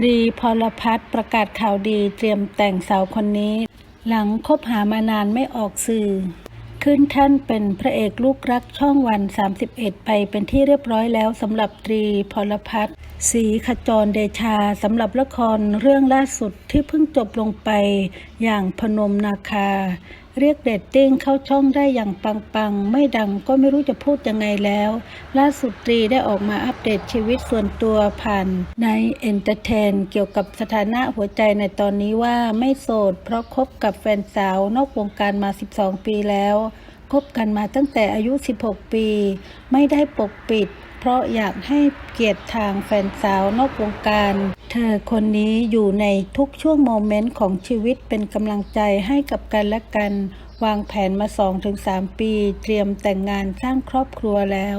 ตรีพรพัฒน์ประกาศข่าวดีเตรียมแต่งสาวคนนี้ หลังคบหามานานไม่ออกสื่อ ขึ้นท่านเป็นพระเอกลูกรักช่องวัน 31 ไปเป็นที่เรียบร้อยแล้วสำหรับตรีพรพัฒน์ศรีขจรเดชาสำหรับละครเรื่องล่าสุดที่เพิ่งจบลงไปอย่างพนมนาคาเรียกเดตติ้งเข้าช่องได้อย่างปังๆ ไม่ดังก็ไม่รู้จะพูดยังไงแล้ว ล่าสุดตรีได้ออกมาอัปเดตชีวิตส่วนตัวผ่านในเอนเตอร์เทนเกี่ยวกับสถานะหัวใจในตอนนี้ว่าไม่โสด เพราะคบกับแฟนสาวนอกวงการมา 12 ปีแล้วคบกันมาตั้งแต่อายุ 16 ปี ไม่ได้ปกปิด เพราะอยากให้เกียรติทางแฟนสาวนอกวงการ เธอคนนี้อยู่ในทุกช่วงโมเมนต์ของชีวิตเป็นกำลังใจให้กับกันและกัน วางแผนมา 2-3 ปี เตรียมแต่งงานสร้างครอบครัวแล้ว